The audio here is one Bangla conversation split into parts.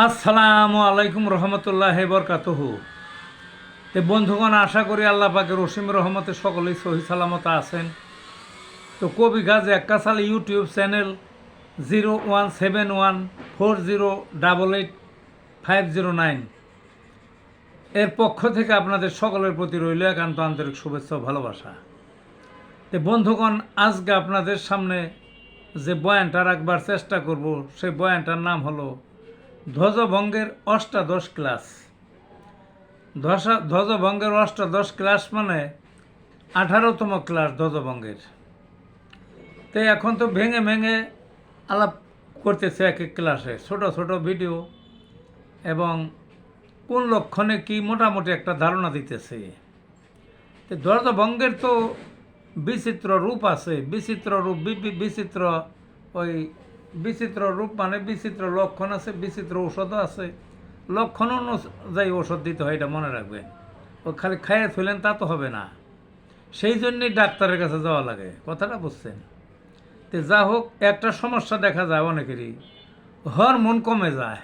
আসসালামু আলাইকুম রহমতুল্লাহ বরকাতহু। তে বন্ধুগণ, আশা করি আল্লাহ পাকের রসিম রহমতে সকলেই সহি সালামত আছেন। তো কবি গাজ একাসাল YouTube channel zero one seven one four zero double eight five zero nine. এর পক্ষ থেকে আপনাদের সকলের প্রতি রইল একান্ত আন্তরিক শুভেচ্ছা ভালোবাসা। তো বন্ধুগণ, আজকে আপনাদের সামনে যে বয়ানটা রাখবার চেষ্টা করব সেই বয়ানটার নাম হলো ধ্বজভঙ্গের অষ্টাদশ ক্লাস। ধ্বজভঙ্গের অষ্টাদশ ক্লাস মানে আঠারোতম ক্লাস ধ্বজভঙ্গের। তো এখন তো ভেঙে ভেঙে আলাপ করতেছে এক এক ক্লাসে, ছোট ছোট ভিডিও এবং কোন লক্ষণে কি মোটামুটি একটা ধারণা দিতেছে। তো ধ্বজভঙ্গের তো বিচিত্র রূপ আছে, বিচিত্র রূপ বিচিত্র ওই বিচিত্র রূপ মানে বিচিত্র লক্ষণ আছে, বিচিত্র ঔষধও আছে। লক্ষণ অনুযায়ী ওষুধ দিতে হয়, এটা মনে রাখবেন। ও খালি খাইয়ে ফেলেন তা তো হবে না। সেই জন্যই ডাক্তারের কাছে যাওয়া লাগে, কথাটা বুঝছেন? তো যা হোক, একটা সমস্যা দেখা যায় অনেকেরই। হরমোন কমে যায়।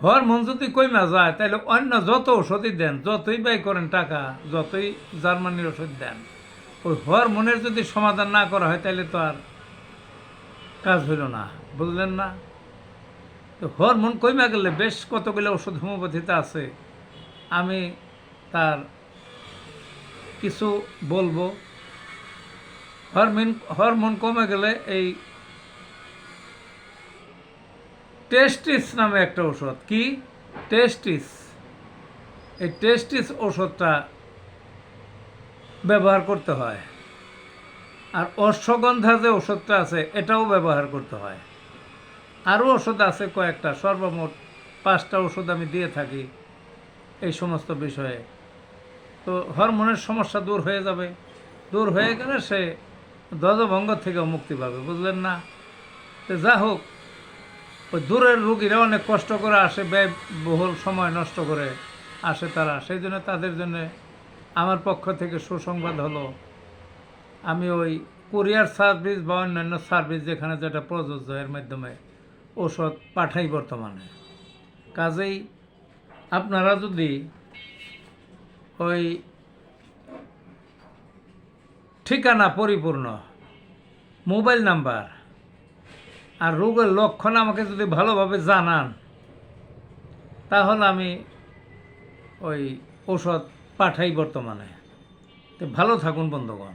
হরমোন যদি কমে যায় তাহলে অন্য যত ওষুধই দেন, যতই ব্যয় করেন টাকা, যতই জার্মানির ওষুধ দেন, ওই হরমোনের যদি সমাধান না করা হয় তাহলে তো আর কাজ হইল না, বুঝলেন না? তো হরমোন কমে গেলে বেশ কতগুলো ওষুধ হোমিওপ্যাথিতে আছে, আমি তার কিছু বলব। হরমোন হরমোন কমে গেলে এই টেস্টিস নামে একটা ওষুধ। কি? টেস্টিস। এই টেস্টিস ওষুধটা ব্যবহার করতে হয়। আর অশ্বগন্ধা যে ওষুধটা আছে, এটাও ব্যবহার করতে হয়। আরও ওষুধ আছে কয়েকটা, সর্বমোট পাঁচটা ওষুধ আমি দিয়ে থাকি এই সমস্ত বিষয়ে। তো হরমোনের সমস্যা দূর হয়ে যাবে। দূর হয়ে গেলে সে ধ্বজভঙ্গ থেকেও মুক্তি পাবে, বুঝলেন না? তো যা হোক, ওই দূরের রুগীরা অনেক কষ্ট করে আসে, ব্যয়বহুল সময় নষ্ট করে আসে তারা। সেই জন্য তাদের জন্য আমার পক্ষ থেকে সুসংবাদ হলো আমি ওই কুরিয়ার সার্ভিস বা অন্যান্য সার্ভিস যেখানে যেটা প্রযোজ্য এর মাধ্যমে ওষুধ পাঠাই বর্তমানে। কাজেই আপনারা যদি ওই ঠিকানা পরিপূর্ণ, মোবাইল নাম্বার আর রোগের লক্ষণ আমাকে যদি ভালোভাবে জানান, তাহলে আমি ওই ওষুধ পাঠাই বর্তমানে। তো ভালো থাকুন বন্ধুগণ।